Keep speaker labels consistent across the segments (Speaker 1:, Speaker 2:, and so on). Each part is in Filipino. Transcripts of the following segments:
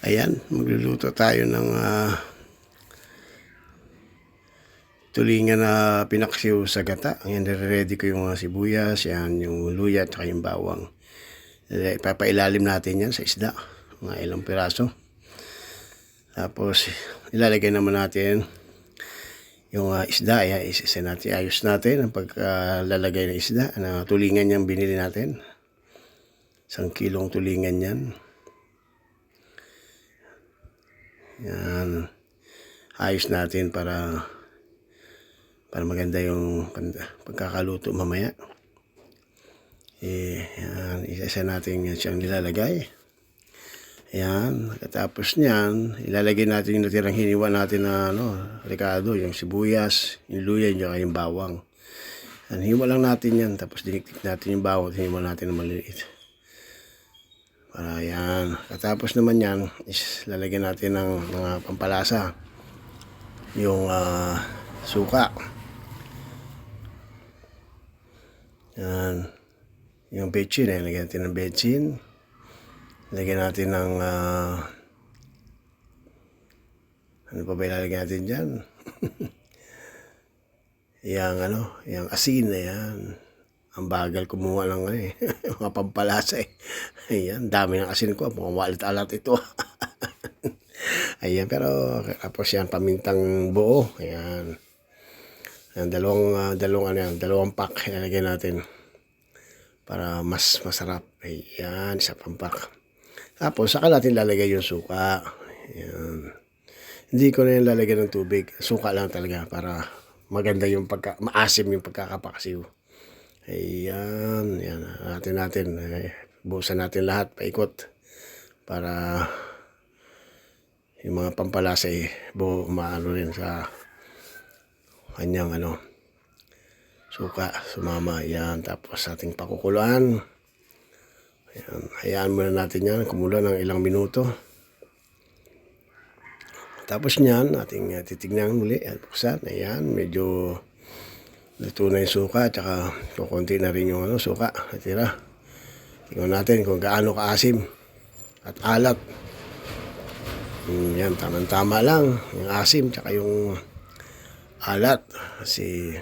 Speaker 1: Ayan, magluluto tayo ng ah, tulingan na pinaksiw sa gata. Ayan, ready ko yung mga sibuyas, yan, yung luya, at yung bawang. Eh, Ipapailalim natin yan sa isda, mga ilang piraso. Tapos, ilalagay naman natin yung ah, isda. Ayan, isisa natin, ayos natin ang pagkalalagay ng isda. Na tulingan yung binili natin. Isang kilong tulingan yan. Yan. Ayos natin para para maganda yung pag- pagkakaluto mamaya. Eh, yan. Isa-isa natin yan siyang nilalagay. Yan. Katapos niyan, ilalagay natin yung natirang hiniwa natin na ano, ricado, yung sibuyas, yung luya, yung, bawang. Yan, hiwa lang natin yan. Tapos diniktik natin yung bawang, hiniwa natin ng maliliit. Para yan. Katapos naman yan, is lalagyan natin ng mga pampalasa. Yung ah, suka. Yan. Yung bechin, eh. lagyan natin ng bechin. Lagyan natin ng ah, ano pa ba ilalagay natin dyan? yang ano, yang asin na yan. Ang bagal kumuha ng ano eh. mga pampalasa eh. Ayan, dami ng asin ko. Mga walit-alat ito. Ayan, pero tapos yan, pamintang buo. Ayan. Ayan, dalawang, ah, dalawang ano yan, dalawang pack ilalagay natin. Para mas masarap. Ayan, isa pang pack. Tapos, saka natin lalagay yung suka. Ayan. Hindi ko na yung lalagyan ng tubig. Suka lang talaga para maganda yung pagka, maasim yung pagkakapaksiw. Ayan, yan. Natin natin. Eh, buhusan natin lahat, paikot. Para yung mga pampalasa eh, bu maano rin sa kanyang ano, suka, sumama. Yan, tapos ating pakukuluan. Ayan, hayaan muna natin yan, kumulo ng ilang minuto. Tapos niyan, ating uh, titignan muli at buksan. Ayan, medyo luto na yung suka, tsaka kukunti na rin yung ano, suka. Natira. Tingnan natin kung gaano kaasim at alat. Mm, yan, tamang-tama lang. Yung asim, tsaka yung alat. Kasi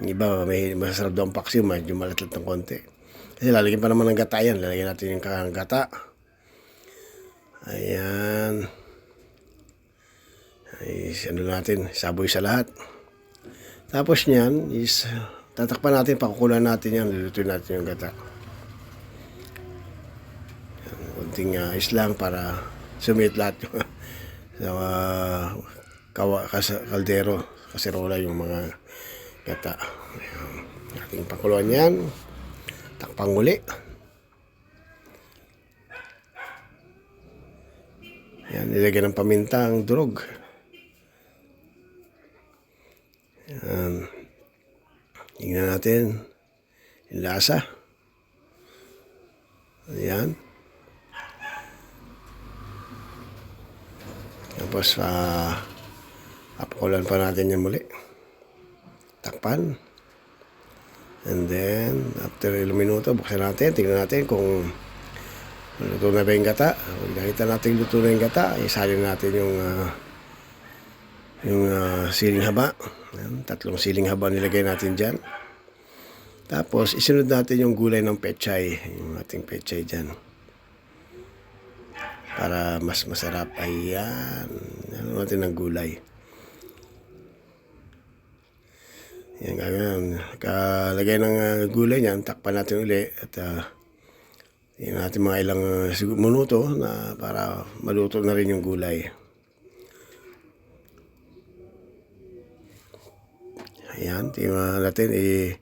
Speaker 1: yung iba, may masarap daw ang paksiw, medyo malatlat ng konti. Kasi lalagyan pa naman ng gata yan. Lalagyan natin yung gata. Ayan. Ay, ano natin, saboy sa lahat. Tapos niyan is tatakpan natin, pakukulan natin yan, lulutuin natin yung gata. Yan, Kunting uh, islang para sumit lahat yung sa uh, kawa, kas, kaldero, kaserola yung mga gata. Ayan. Ating pakuluan yan. Takpang uli. Yan, nilagyan ng paminta ang durog. Yan. Tingnan natin. Yung lasa. Ayan. Tapos, ah, apakulan pa natin yan muli. Takpan. And then, after ilang minuto, buksan natin. Tingnan natin kung luto na ba yung gata. Kung nakita natin luto na yung gata, isalin natin yung ah, yung ah, siling haba. Yan, tatlong siling haba nilagay natin dyan. Tapos, isunod natin yung gulay ng pechay. Yung ating pechay dyan. Para mas masarap. Ayan. Ano natin ng gulay. Yan, gagawin. Kalagay ng ah, gulay niyan, takpan natin uli. At uh, yan natin mga ilang uh, minuto na para maluto na rin yung gulay. Ayan, tingnan natin, i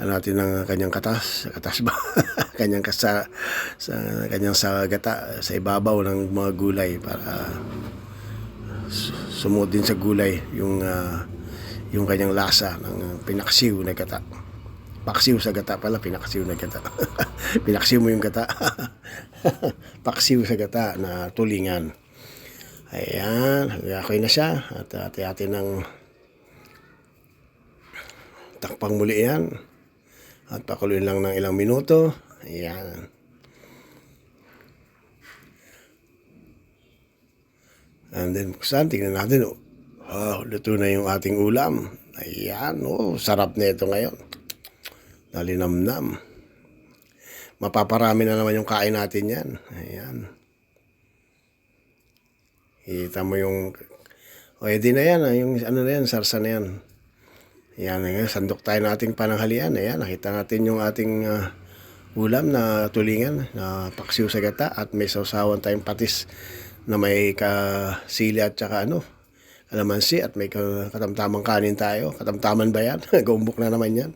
Speaker 1: ano natin ng kanyang katas, katas ba? kanyang kasa, sa kanyang sa gata, sa ibabaw ng mga gulay para su- sumunod din sa gulay yung ah, yung kanyang lasa ng pinaksiw na gata. Paksiw sa gata pala, pinaksiw na gata. pinaksiw mo yung gata. Paksiw sa gata na tulingan. Ayan, okay na siya. At ati-ati ng takpang muli yan. At pakuluin lang ng ilang minuto. Ayan. And then, saan, tingnan natin, oh, oh, luto na yung ating ulam. Ayan, oh, sarap na ito ngayon. Nalinamnam. Mapaparami na naman yung kain natin yan. Ayan. Kita mo yung... O, edi na yan, ah, yung ano na yan, sarsa na yan. Ayan, ngayon, sandok tayo nating pananghalian. Ayan, nakita natin yung ating ah, ulam na tulingan, na paksiw sa gata at may sausawan tayong patis na may kasili at saka ano, kalamansi at may ka- katamtamang kanin tayo. Katamtaman ba yan? Gaumbok na naman yan.